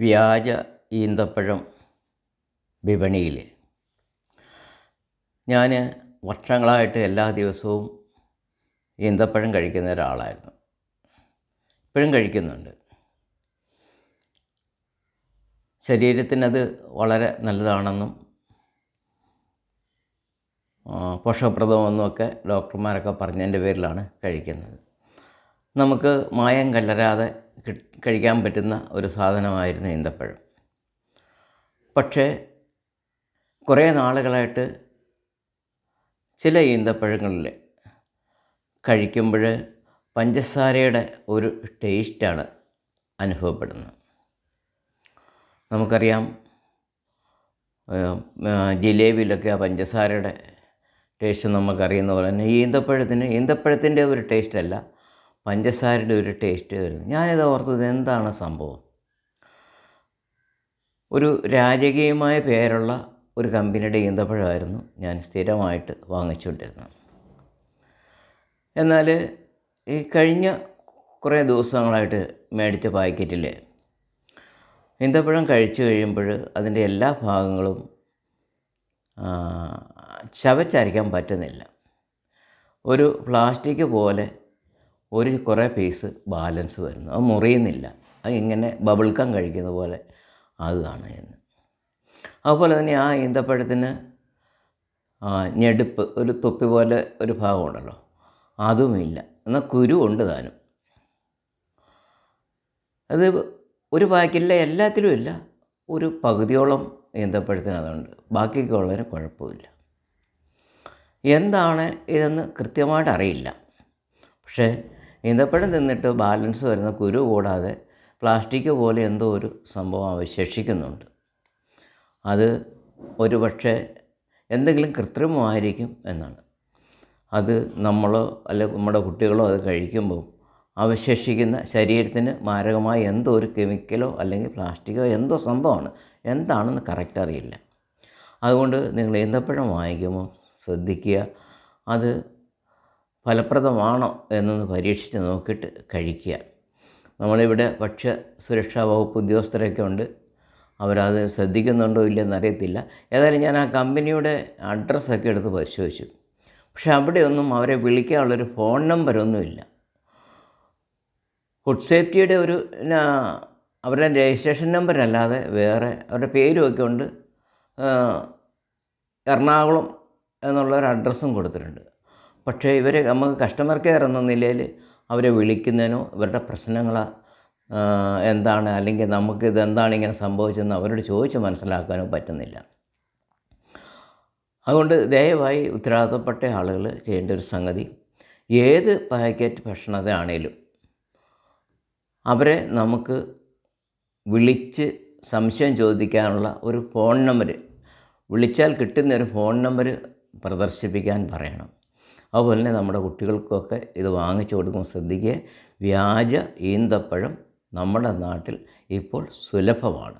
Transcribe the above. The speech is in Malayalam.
വ്യാജ ഈന്തപ്പഴം വിപണിയിൽ ഞാൻ വർഷങ്ങളായിട്ട് എല്ലാ ദിവസവും ഈന്തപ്പഴം കഴിക്കുന്ന ഒരാളായിരുന്നു. ഇപ്പോഴും കഴിക്കുന്നുണ്ട്. ശരീരത്തിനത് വളരെ നല്ലതാണെന്നും പോഷകപ്രദമെന്നുമൊക്കെ ഡോക്ടർമാരൊക്കെ പറഞ്ഞതിന്റെ പേരിലാണ് കഴിക്കുന്നത്. നമുക്ക് മായം കലരാതെ കി- കഴിക്കാൻ പറ്റുന്ന ഒരു സാധനമായിരുന്നു ഈന്തപ്പഴം. പക്ഷേ കുറേ നാളുകളായിട്ട് ചില ഈന്തപ്പഴങ്ങളിൽ കഴിക്കുമ്പോൾ പഞ്ചസാരയുടെ ഒരു ടേസ്റ്റാണ് അനുഭവപ്പെടുന്നത്. നമുക്കറിയാം ജിലേബിയിലൊക്കെ ആ പഞ്ചസാരയുടെ ടേസ്റ്റ് നമുക്കറിയുന്ന പോലെ തന്നെ ഈന്തപ്പഴത്തിന് ഈന്തപ്പഴത്തിന്റെ ഒരു ടേസ്റ്റല്ല പഞ്ചസാരയുടെ ഒരു ടേസ്റ്റ് വരുന്നു. ഞാനിത് ഓർത്തത് എന്താണ് സംഭവം? ഒരു രാജകീയമായ പേരുള്ള ഒരു കമ്പനിയുടെ ഈന്തപ്പഴമായിരുന്നു ഞാൻ സ്ഥിരമായിട്ട് വാങ്ങിച്ചുകൊണ്ടിരുന്നത്. എന്നാൽ ഈ കഴിഞ്ഞ കുറേ ദിവസങ്ങളായിട്ട് മേടിച്ച പാക്കറ്റിൽ ഈന്തപ്പഴം കഴിച്ചു കഴിയുമ്പോൾ അതിന്റെ എല്ലാ ഭാഗങ്ങളും ചവച്ചരയ്ക്കാൻ പറ്റുന്നില്ല. ഒരു പ്ലാസ്റ്റിക് പോലെ ഒരു കുറേ പീസ് ബാലൻസ് വരുന്നു. അത് മുറിയുന്നില്ല. അത് ഇങ്ങനെ ബബിൾക്കം കഴിക്കുന്ന പോലെ ആകുകയാണ് എന്ന് അതുപോലെ തന്നെ ആ ഈന്തപ്പഴത്തിന് ഞെടുപ്പ് ഒരു തൊപ്പി പോലെ ഒരു ഭാഗമുണ്ടല്ലോ അതുമില്ല എന്നാൽ കുരു ഉണ്ട് താനും. അത് ഒരു ബാക്കിലെ എല്ലാത്തിലും ഇല്ല. ഒരു പകുതിയോളം ഈന്തപ്പഴത്തിന് അതുണ്ട്. ബാക്കിയൊക്കെ ഉള്ളതിന് കുഴപ്പമില്ല. എന്താണ് ഇതെന്ന് കൃത്യമായിട്ട് അറിയില്ല. പക്ഷേ ഈന്തപ്പഴം തിന്നിട്ട് ബാലൻസ് വരുന്ന കുരു കൂടാതെ പ്ലാസ്റ്റിക് പോലെ എന്തോ ഒരു സംഭവം അവശേഷിക്കുന്നുണ്ട് അത് ഒരു പക്ഷേ എന്തെങ്കിലും കൃത്രിമമായിരിക്കും എന്നാണ്. അത് നമ്മളോ അല്ലെ നമ്മുടെ കുട്ടികളോ അത് കഴിക്കുമ്പോൾ അവശേഷിക്കുന്ന ശരീരത്തിന് മാരകമായ എന്തോ ഒരു കെമിക്കലോ അല്ലെങ്കിൽ പ്ലാസ്റ്റിക്കോ എന്തോ സംഭവമാണ്. എന്താണെന്ന് കറക്റ്റ് അറിയില്ല. അതുകൊണ്ട് നിങ്ങൾ ഈന്തപ്പഴം വാങ്ങിക്കുമ്പോൾ ശ്രദ്ധിക്കുക. അത് ഫലപ്രദമാണോ എന്നൊന്ന് പരീക്ഷിച്ച് നോക്കിയിട്ട് കഴിക്കുക. നമ്മളിവിടെ ഭക്ഷ്യ സുരക്ഷാ വകുപ്പ് ഉദ്യോഗസ്ഥരൊക്കെ ഉണ്ട്. അവരത് ശ്രദ്ധിക്കുന്നുണ്ടോ ഇല്ലെന്ന് അറിയത്തില്ല. ഏതായാലും ഞാൻ ആ കമ്പനിയുടെ അഡ്രസ്സൊക്കെ എടുത്ത് പരിശോധിച്ചു. പക്ഷെ അവിടെയൊന്നും അവരെ വിളിക്കാനുള്ളൊരു ഫോൺ നമ്പരൊന്നുമില്ല ഫുഡ് സേഫ്റ്റിയുടെ ഒരു അവരുടെ രജിസ്ട്രേഷൻ നമ്പർ അല്ലാതെ വേറെ അവരുടെ പേരുമൊക്കെ ഉണ്ട്. എറണാകുളം എന്നുള്ള ഒരു അഡ്രസ്സും കൊടുത്തിട്ടുണ്ട്. പക്ഷേ ഇവർ നമുക്ക് കസ്റ്റമർ കെയർ എന്ന നിലയിൽ അവരെ വിളിക്കുന്നതിനോ ഇവരുടെ പ്രശ്നങ്ങൾ എന്താണ് അല്ലെങ്കിൽ നമുക്ക് ഇതെന്താണ് ഇങ്ങനെ സംഭവിച്ചതെന്ന് അവരോട് ചോദിച്ച് മനസ്സിലാക്കാനോ പറ്റുന്നില്ല. അതുകൊണ്ട് ദയവായി ഉത്തരവാദിത്തപ്പെട്ട ആളുകൾ ചെയ്യേണ്ട ഒരു സംഗതി ഏത് പാക്കറ്റ് ഭക്ഷണത്തിനാണേലും അവരെ നമുക്ക് വിളിച്ച് സംശയം ചോദിക്കാനുള്ള ഒരു ഫോൺ നമ്പർ വിളിച്ചാൽ കിട്ടുന്ന ഒരു ഫോൺ നമ്പർ പ്രദർശിപ്പിക്കാൻ പറയണം. അതുപോലെ തന്നെ നമ്മുടെ കുട്ടികൾക്കൊക്കെ ഇത് വാങ്ങിച്ചു കൊടുക്കുമ്പോൾ ശ്രദ്ധിക്കുക. വ്യാജ ഈന്തപ്പഴം നമ്മുടെ നാട്ടിൽ ഇപ്പോൾ സുലഭമാണ്.